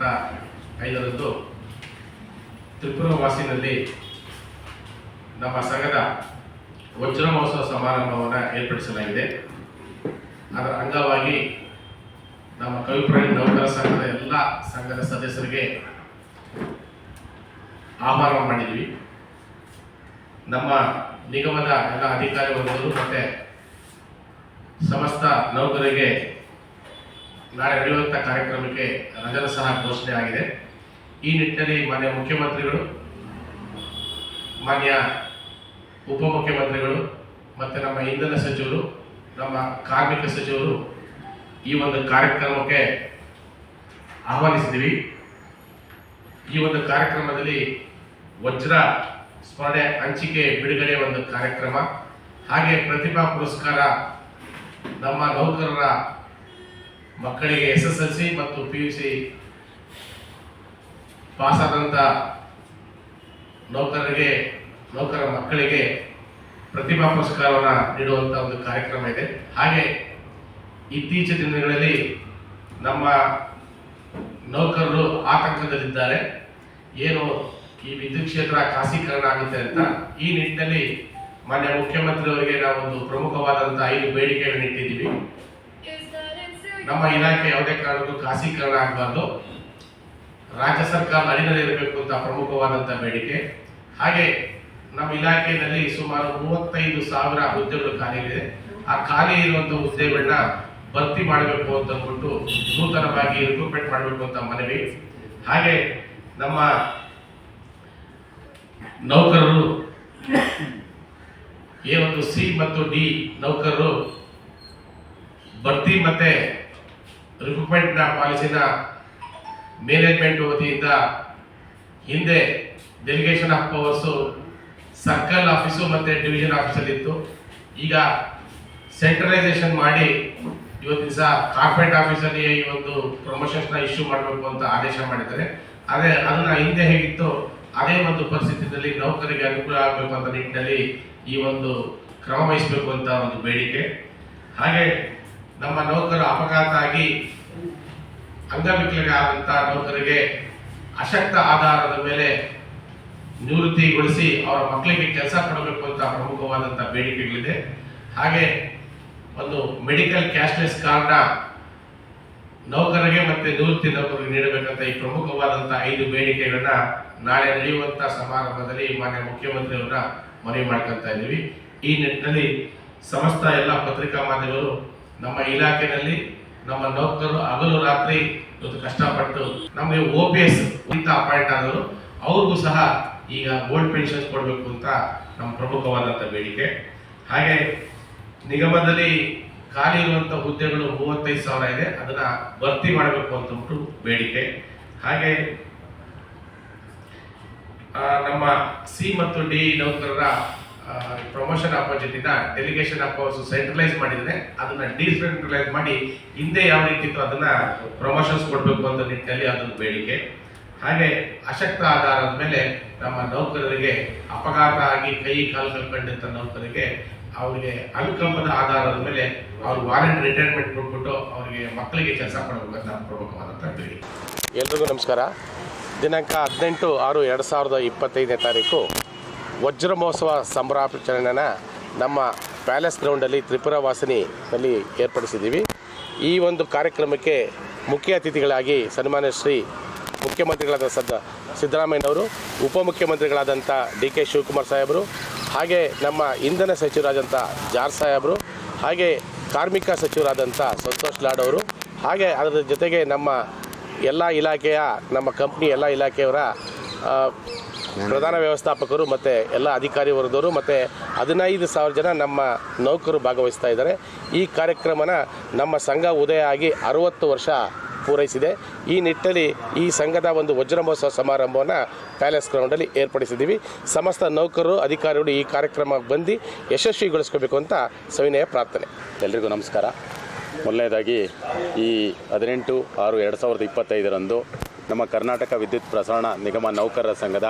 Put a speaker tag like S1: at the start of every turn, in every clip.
S1: ಹದಿನೈದರಂದು ತ್ರಿಪುರ ವಾಸಿನಲ್ಲಿ ನಮ್ಮ ಸಂಘದ ವಜ್ರ ಮಹೋತ್ಸವ ಸಮಾರಂಭವನ್ನು ಏರ್ಪಡಿಸಲಾಗಿದೆ. ಅದರ ಅಂಗವಾಗಿ ನಮ್ಮ ಕವಿಪ್ರಾಣಿ ನೌಕರ ಸಂಘದ ಎಲ್ಲ ಸಂಘದ ಸದಸ್ಯರಿಗೆ ಆಹ್ವಾನ ಮಾಡಿದ್ವಿ. ನಮ್ಮ ನಿಗಮದ ಎಲ್ಲ ಅಧಿಕಾರಿ ವರ್ಗಗಳು ಮತ್ತು ಸಮಸ್ತ ನೌಕರರಿಗೆ ನಾಳೆ ನಡೆಯುವಂಥ ಕಾರ್ಯಕ್ರಮಕ್ಕೆ ರಜನ ಸಹ ಘೋಷಣೆ ಆಗಿದೆ. ಈ ನಿಟ್ಟಿನಲ್ಲಿ ಮಾನ್ಯ ಮುಖ್ಯಮಂತ್ರಿಗಳು, ಮಾನ್ಯ ಉಪಮುಖ್ಯಮಂತ್ರಿಗಳು ಮತ್ತು ನಮ್ಮ ಇಂಧನ ಸಚಿವರು, ನಮ್ಮ ಕಾರ್ಮಿಕ ಸಚಿವರು ಈ ಒಂದು ಕಾರ್ಯಕ್ರಮಕ್ಕೆ ಆಹ್ವಾನಿಸಿದ್ದೀವಿ. ಈ ಒಂದು ಕಾರ್ಯಕ್ರಮದಲ್ಲಿ ವಜ್ರ ಸ್ಮರಣೆ ಹಂಚಿಕೆ ಬಿಡುಗಡೆ ಒಂದು ಕಾರ್ಯಕ್ರಮ. ಹಾಗೆ ಪ್ರತಿಭಾ ಪುರಸ್ಕಾರ ನಮ್ಮ ನೌಕರರ ಮಕ್ಕಳಿಗೆ ಎಸ್ ಎಸ್ ಎಲ್ ಸಿ ಮತ್ತು ಪಿ ಯು ಸಿ ಪಾಸಾದಂಥ ನೌಕರರಿಗೆ, ನೌಕರ ಮಕ್ಕಳಿಗೆ ಪ್ರತಿಭಾ ಪುರಸ್ಕಾರವನ್ನು ನೀಡುವಂಥ ಒಂದು ಕಾರ್ಯಕ್ರಮ ಇದೆ. ಹಾಗೆ ಇತ್ತೀಚಿನ ದಿನಗಳಲ್ಲಿ ನಮ್ಮ ನೌಕರರು ಆತಂಕದಲ್ಲಿದ್ದಾರೆ. ಏನು ಈ ವಿದ್ಯುತ್ ಕ್ಷೇತ್ರ ಖಾಸೀಕರಣ ಆಗುತ್ತೆ ಅಂತ ಈ ನಿಟ್ಟಿನಲ್ಲಿ ಮಾನ್ಯ ಮುಖ್ಯಮಂತ್ರಿಯವರಿಗೆ ಒಂದು ಪ್ರಮುಖವಾದಂಥ ಐದು ಬೇಡಿಕೆಗಳನ್ನ ಇಟ್ಟಿದ್ದೀವಿ. ನಮ್ಮ ಇಲಾಖೆ ಯಾವುದೇ ಕಾರಣಕ್ಕೂ ಖಾಸೀಕರಣ ಆಗಬಾರ್ದು. ರಾಜ್ಯ ಸರ್ಕಾರ ಅಡಿನಲ್ಲಿರಬೇಕು ಅಂತ ಪ್ರಮುಖವಾದಂಥ ಬೇಡಿಕೆ. ಹಾಗೆ ನಮ್ಮ ಇಲಾಖೆಯಲ್ಲಿ ಸುಮಾರು ಮೂವತ್ತೈದು ಸಾವಿರ ಹುದ್ದೆಗಳು ಇದೆ ಆ ಖಾಲಿ ಇರುವಂಥ ಹುದ್ದೆಗಳನ್ನ ಭರ್ತಿ ಮಾಡಬೇಕು ಅಂತ ಅಂದ್ಬಿಟ್ಟು ನೂತನವಾಗಿ ರಿಕ್ರೂಟ್ಮೆಂಟ್ ಮಾಡಬೇಕು ಅಂತ ಮನವಿ. ಹಾಗೆ ನಮ್ಮ ನೌಕರರು, ಎ ಒಂದು ಸಿ ಮತ್ತು ಡಿ ನೌಕರರು ಭರ್ತಿ ಮತ್ತೆ ರಿಕ್ರೂಟ್ಮೆಂಟ್ನ ಪಾಲಿಸಿನ ಮ್ಯಾನೇಜ್ಮೆಂಟ್ ವತಿಯಿಂದ, ಹಿಂದೆ delegation of powers circle office ಮತ್ತು ಡಿವಿಷನ್ ಆಫೀಸಲ್ಲಿತ್ತು ಈಗ ಸೆಂಟ್ರಲೈಸೇಷನ್ ಮಾಡಿ ಇವತ್ತು ದಿವಸ ಕಾರ್ಪೊರೇಟ್ ಆಫೀಸಲ್ಲಿ ಈ ಒಂದು ಪ್ರಮೋಷನ್ಸ್ನ ಇಶ್ಯೂ ಮಾಡಬೇಕು ಅಂತ ಆದೇಶ ಮಾಡಿದ್ದಾರೆ. ಆದರೆ ಅದನ್ನು ಹಿಂದೆ ಹೇಗಿತ್ತು ಅದೇ ಒಂದು ಪರಿಸ್ಥಿತಿಯಲ್ಲಿ ನೌಕರಿಗೆ ಅನುಕೂಲ ಆಗಬೇಕು ಅಂತ ನಿಟ್ಟಿನಲ್ಲಿ ಈ ಒಂದು ಕ್ರಮ ವಹಿಸಬೇಕು ಅಂತ ಒಂದು ಬೇಡಿಕೆ. ಹಾಗೆ ನಮ್ಮ ನೌಕರ ಅಪಘಾತ ಆಗಿ ಅಂಗವಿಕಲರೇ ಆದಂಥ ನೌಕರಿಗೆ ಅಶಕ್ತ ಆಧಾರದ ಮೇಲೆ ನಿವೃತ್ತಿಗೊಳಿಸಿ ಅವರ ಮಕ್ಕಳಿಗೆ ಕೆಲಸ ಕೊಡಬೇಕು ಅಂತ ಪ್ರಮುಖವಾದಂಥ ಬೇಡಿಕೆಗಳಿದೆ. ಹಾಗೆ ಒಂದು ಮೆಡಿಕಲ್ ಕ್ಯಾಶ್ಲೆಸ್ ಕಾರ್ಡ್ ನೌಕರರಿಗೆ ಮತ್ತೆ ನಿವೃತ್ತಿ ನೌಕರರಿಗೆ ನೀಡಬೇಕಂತ ಈ ಪ್ರಮುಖವಾದಂಥ ಐದು ಬೇಡಿಕೆಗಳನ್ನ ನಾಳೆ ನಡೆಯುವಂಥ ಸಮಾರಂಭದಲ್ಲಿ ಮಾನ್ಯ ಮುಖ್ಯಮಂತ್ರಿಯವರನ್ನ ಮನವಿ ಮಾಡ್ಕೊತಾ ಇದ್ದೀವಿ. ಈ ನಿಟ್ಟಿನಲ್ಲಿ ಸಮಸ್ತ ಎಲ್ಲ ಪತ್ರಿಕಾ ಮಾಧ್ಯಮಗಳು ನಮ್ಮ ಇಲಾಖೆಯಲ್ಲಿ ನಮ್ಮ ನೌಕರರು ಹಗಲು ರಾತ್ರಿ ಇವತ್ತು ಕಷ್ಟಪಟ್ಟು ನಮಗೆ ಓ ಪಿ ಎಸ್ ಇಂತ ಅಪಾಯಿಂಟ್ ಆದವರು, ಅವ್ರಿಗೂ ಸಹ ಈಗ ಗೋಲ್ಡ್ ಪೆನ್ಷನ್ ಕೊಡಬೇಕು ಅಂತ ನಮ್ಮ ಪ್ರಮುಖವಾದಂಥ ಬೇಡಿಕೆ. ಹಾಗೆ ನಿಗಮದಲ್ಲಿ ಖಾಲಿ ಇರುವಂಥ ಹುದ್ದೆಗಳು ಮೂವತ್ತೈದು ಸಾವಿರ ಇದೆ, ಅದನ್ನು ಭರ್ತಿ ಮಾಡಬೇಕು ಅಂತ ಉಂಟು ಬೇಡಿಕೆ. ಹಾಗೆ ನಮ್ಮ ಸಿ ಮತ್ತು ಡಿ ನೌಕರರ ಪ್ರಮೋಷನ್ ಅಪೋಸಿಟಿನ ಡೆಲಿಗೇಷನ್ ಅಪೋಸ್ ಸೆಂಟ್ರಲೈಸ್ ಮಾಡಿದ್ರೆ ಅದನ್ನ ಡಿಸೆಂಟ್ರಲೈಸ್ ಮಾಡಿ ಹಿಂದೆ ಯಾವ ರೀತಿ ಇತ್ತು ಅದನ್ನ ಪ್ರಮೋಷನ್ಸ್ ಕೊಡಬೇಕು ಅಂತ ನಿಟ್ಟಿನಲ್ಲಿ ಅದೊಂದು ಬೇಡಿಕೆ. ಹಾಗೆ ಅಶಕ್ತ ಆಧಾರದ ಮೇಲೆ ನಮ್ಮ ನೌಕರರಿಗೆ ಅಪಘಾತ ಆಗಿ ಕೈ ಕಾಲು ಕಳ್ಕೊಂಡಿದ್ದ ನೌಕರರಿಗೆ ಅವರಿಗೆ ಅನುಕಂಪದ ಆಧಾರದ ಮೇಲೆ ಅವ್ರು ವಾರಂಟ್ ರಿಟೈರ್ಮೆಂಟ್ ಕೊಟ್ಬಿಟ್ಟು ಅವರಿಗೆ ಮಕ್ಕಳಿಗೆ ಕೆಲಸ ಕೊಡಬೇಕು ಪ್ರಮುಖವಾದಂಥ ಬೇಡಿಕೆ.
S2: ಎಲ್ರಿಗೂ ನಮಸ್ಕಾರ. ದಿನಾಂಕ ಹದಿನೆಂಟು ಆರು ಎರಡು ಸಾವಿರದ ಇಪ್ಪತ್ತೈದನೇ ತಾರೀಕು. ವಜ್ರ ಮಹೋತ್ಸವ ನಮ್ಮ ಪ್ಯಾಲೇಸ್ ಗ್ರೌಂಡಲ್ಲಿ ತ್ರಿಪುರ ವಾಸಿನಿಯಲ್ಲಿ ಏರ್ಪಡಿಸಿದ್ದೀವಿ. ಈ ಒಂದು ಕಾರ್ಯಕ್ರಮಕ್ಕೆ ಮುಖ್ಯ ಅತಿಥಿಗಳಾಗಿ ಸನ್ಮಾನ್ಯ ಶ್ರೀ ಮುಖ್ಯಮಂತ್ರಿಗಳಾದ ಸದ್ದ ಸಿದ್ದರಾಮಯ್ಯನವರು ಉಪಮುಖ್ಯಮಂತ್ರಿಗಳಾದಂಥ ಡಿ ಕೆ ಶಿವಕುಮಾರ್ ಸಾಹೇಬರು, ಹಾಗೆ ನಮ್ಮ ಇಂಧನ ಸಚಿವರಾದಂಥ ಜಾರ್ ಸಾಹೇಬರು, ಹಾಗೆ ಕಾರ್ಮಿಕ ಸಚಿವರಾದಂಥ ಸಂತೋಷ್ ಲಾಡ್ ಅವರು, ಹಾಗೆ ಅದರ ಜೊತೆಗೆ ನಮ್ಮ ಎಲ್ಲ ಇಲಾಖೆಯ, ನಮ್ಮ ಕಂಪ್ನಿ ಎಲ್ಲ ಇಲಾಖೆಯವರ ಪ್ರಧಾನ ವ್ಯವಸ್ಥಾಪಕರು ಮತ್ತು ಎಲ್ಲ ಅಧಿಕಾರಿ ವರ್ಗದವರು ಮತ್ತು ಹದಿನೈದು ಸಾವಿರ ಜನ ನಮ್ಮ ನೌಕರು ಭಾಗವಹಿಸ್ತಾ ಇದ್ದಾರೆ. ಈ ಕಾರ್ಯಕ್ರಮನ ನಮ್ಮ ಸಂಘ ಉದಯ ಆಗಿ ಅರುವತ್ತು ವರ್ಷ ಪೂರೈಸಿದೆ. ಈ ನಿಟ್ಟಲ್ಲಿ ಈ ಸಂಘದ ಒಂದು ವಜ್ರ ಮಹೋತ್ಸವ ಸಮಾರಂಭವನ್ನು ಪ್ಯಾಲೇಸ್ ಗ್ರೌಂಡಲ್ಲಿ ಏರ್ಪಡಿಸಿದ್ದೀವಿ. ಸಮಸ್ತ ನೌಕರರು, ಅಧಿಕಾರಿಗಳು ಈ ಕಾರ್ಯಕ್ರಮ ಬಂದು ಯಶಸ್ವಿಗೊಳಿಸ್ಕೋಬೇಕು ಅಂತ ಸವಿನಯ ಪ್ರಾರ್ಥನೆ.
S3: ಎಲ್ರಿಗೂ ನಮಸ್ಕಾರ. ಮೊದಲನೇದಾಗಿ ಈ ಹದಿನೆಂಟು, ಆರು, ಎರಡು ಸಾವಿರದ ಇಪ್ಪತ್ತೈದರಂದು ನಮ್ಮ ಕರ್ನಾಟಕ ವಿದ್ಯುತ್ ಪ್ರಸರಣ ನಿಗಮ ನೌಕರರ ಸಂಘದ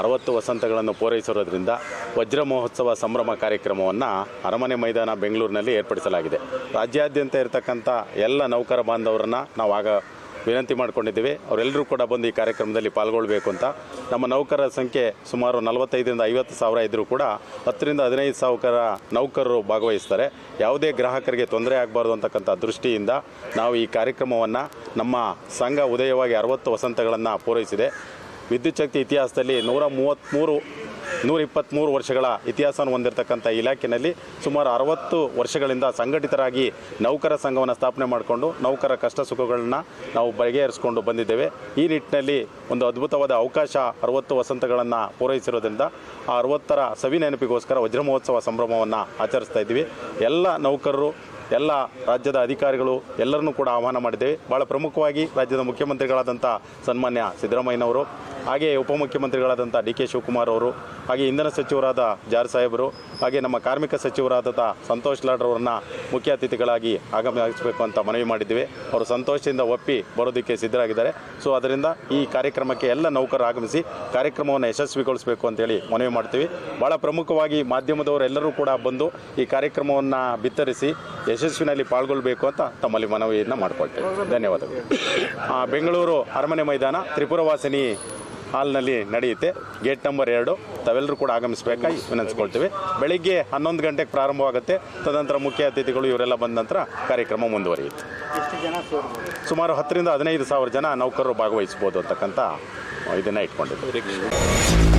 S3: ಅರವತ್ತು ವಸಂತಗಳನ್ನು ಪೂರೈಸಿರೋದ್ರಿಂದ ವಜ್ರ ಮಹೋತ್ಸವ ಸಂಭ್ರಮ ಕಾರ್ಯಕ್ರಮವನ್ನು ಅರಮನೆ ಮೈದಾನ ಬೆಂಗಳೂರಿನಲ್ಲಿ ಏರ್ಪಡಿಸಲಾಗಿದೆ. ರಾಜ್ಯಾದ್ಯಂತ ಇರತಕ್ಕಂಥ ಎಲ್ಲ ನೌಕರ ಬಾಂಧವರನ್ನು ನಾವು ಆಗ ವಿನಂತಿ ಮಾಡ್ಕೊಂಡಿದ್ದೀವಿ. ಅವರೆಲ್ಲರೂ ಕೂಡ ಬಂದು ಈ ಕಾರ್ಯಕ್ರಮದಲ್ಲಿ ಪಾಲ್ಗೊಳ್ಬೇಕು ಅಂತ. ನಮ್ಮ ನೌಕರರ ಸಂಖ್ಯೆ ಸುಮಾರು ನಲವತ್ತೈದರಿಂದ ಐವತ್ತು ಸಾವಿರ ಇದ್ದರೂ ಕೂಡ ಹತ್ತರಿಂದ ಹದಿನೈದು ಸಾವಿರ ನೌಕರರು ಭಾಗವಹಿಸ್ತಾರೆ. ಯಾವುದೇ ಗ್ರಾಹಕರಿಗೆ ತೊಂದರೆ ಆಗಬಾರ್ದು ಅಂತಕ್ಕಂಥ ದೃಷ್ಟಿಯಿಂದ ನಾವು ಈ ಕಾರ್ಯಕ್ರಮವನ್ನು ನಮ್ಮ ಸಂಘ ಉದಯವಾಗಿ ಅರವತ್ತು ವಸಂತಗಳನ್ನು ಪೂರೈಸಿದೆ. ವಿದ್ಯುತ್ ಶಕ್ತಿ ಇತಿಹಾಸದಲ್ಲಿ ನೂರ ಮೂವತ್ತ್ಮೂರು ನೂರ ಇಪ್ಪತ್ತ್ಮೂರು ವರ್ಷಗಳ ಇತಿಹಾಸವನ್ನು ಹೊಂದಿರತಕ್ಕಂಥ ಇಲಾಖೆಯಲ್ಲಿ ಸುಮಾರು ಅರವತ್ತು ವರ್ಷಗಳಿಂದ ಸಂಘಟಿತರಾಗಿ ನೌಕರ ಸಂಘವನ್ನು ಸ್ಥಾಪನೆ ಮಾಡಿಕೊಂಡು ನೌಕರ ಕಷ್ಟ ಸುಖಗಳನ್ನ ನಾವು ಬಗೆಹರಿಸಿಕೊಂಡು ಬಂದಿದ್ದೇವೆ. ಈ ನಿಟ್ಟಿನಲ್ಲಿ ಒಂದು ಅದ್ಭುತವಾದ ಅವಕಾಶ ಅರವತ್ತು ವಸಂತಗಳನ್ನು ಪೂರೈಸಿರೋದ್ರಿಂದ ಆ ಅರವತ್ತರ ಸವಿ ನೆನಪಿಗೋಸ್ಕರ ವಜ್ರ ಮಹೋತ್ಸವ ಸಂಭ್ರಮವನ್ನು ಆಚರಿಸ್ತಾ ಇದ್ದೀವಿ. ಎಲ್ಲ ನೌಕರರು, ಎಲ್ಲ ರಾಜ್ಯದ ಅಧಿಕಾರಿಗಳು ಎಲ್ಲರನ್ನೂ ಕೂಡ ಆಹ್ವಾನ ಮಾಡಿದ್ದೇವೆ. ಭಾಳ ಪ್ರಮುಖವಾಗಿ ರಾಜ್ಯದ ಮುಖ್ಯಮಂತ್ರಿಗಳಾದಂಥ ಸನ್ಮಾನ್ಯ ಸಿದ್ದರಾಮಯ್ಯನವರು ಹಾಗೆ ಉಪಮುಖ್ಯಮಂತ್ರಿಗಳಾದಂಥ ಡಿ ಕೆ ಶಿವಕುಮಾರ್ ಅವರು, ಹಾಗೆ ಇಂಧನ ಸಚಿವರಾದ ಜಾರ್ ಸಾಹೇಬರು, ಹಾಗೆ ನಮ್ಮ ಕಾರ್ಮಿಕ ಸಚಿವರಾದಂಥ ಸಂತೋಷ್ ಲಾಡ್ರವರನ್ನ ಮುಖ್ಯ ಅತಿಥಿಗಳಾಗಿ ಆಗಮಿಸಬೇಕು ಅಂತ ಮನವಿ ಮಾಡಿದ್ದೀವಿ. ಅವರು ಸಂತೋಷದಿಂದ ಒಪ್ಪಿ ಬರೋದಕ್ಕೆ ಸಿದ್ಧರಾಗಿದ್ದಾರೆ. ಸೊ, ಅದರಿಂದ ಈ ಕಾರ್ಯಕ್ರಮಕ್ಕೆ ಎಲ್ಲ ನೌಕರರು ಆಗಮಿಸಿ ಕಾರ್ಯಕ್ರಮವನ್ನು ಯಶಸ್ವಿಗೊಳಿಸಬೇಕು ಅಂತೇಳಿ ಮನವಿ ಮಾಡ್ತೀವಿ. ಭಾಳ ಪ್ರಮುಖವಾಗಿ ಮಾಧ್ಯಮದವರೆಲ್ಲರೂ ಕೂಡ ಬಂದು ಈ ಕಾರ್ಯಕ್ರಮವನ್ನು ಬಿತ್ತರಿಸಿ ಯಶಸ್ವಿನಲ್ಲಿ ಪಾಲ್ಗೊಳ್ಬೇಕು ಅಂತ ತಮ್ಮಲ್ಲಿ ಮನವಿಯನ್ನು ಮಾಡಿಕೊಳ್ತೇವೆ. ಧನ್ಯವಾದಗಳು. ಬೆಂಗಳೂರು ಅರಮನೆ ಮೈದಾನ, ತ್ರಿಪುರವಾಸಿನಿ ಹಾಲ್ನಲ್ಲಿ ನಡೆಯುತ್ತೆ. ಗೇಟ್ ನಂಬರ್ ಎರಡು. ತಾವೆಲ್ಲರೂ ಕೂಡ ಆಗಮಿಸಬೇಕಾಗಿ ವಿನಂತಿಸ್ಕೊಳ್ತೀವಿ. ಬೆಳಿಗ್ಗೆ ಹನ್ನೊಂದು ಗಂಟೆಗೆ ಪ್ರಾರಂಭವಾಗುತ್ತೆ. ತದನಂತರ ಮುಖ್ಯ ಅತಿಥಿಗಳು ಇವರೆಲ್ಲ ಬಂದ ನಂತರ ಕಾರ್ಯಕ್ರಮ ಮುಂದುವರಿಯುತ್ತೆ. ಸುಮಾರು ಹತ್ತರಿಂದ ಹದಿನೈದು ಸಾವಿರ ಜನ ನೌಕರರು ಭಾಗವಹಿಸ್ಬೋದು ಅಂತಕ್ಕಂಥ ಇದನ್ನು ಇಟ್ಕೊಂಡಿದ್ದೀವಿ.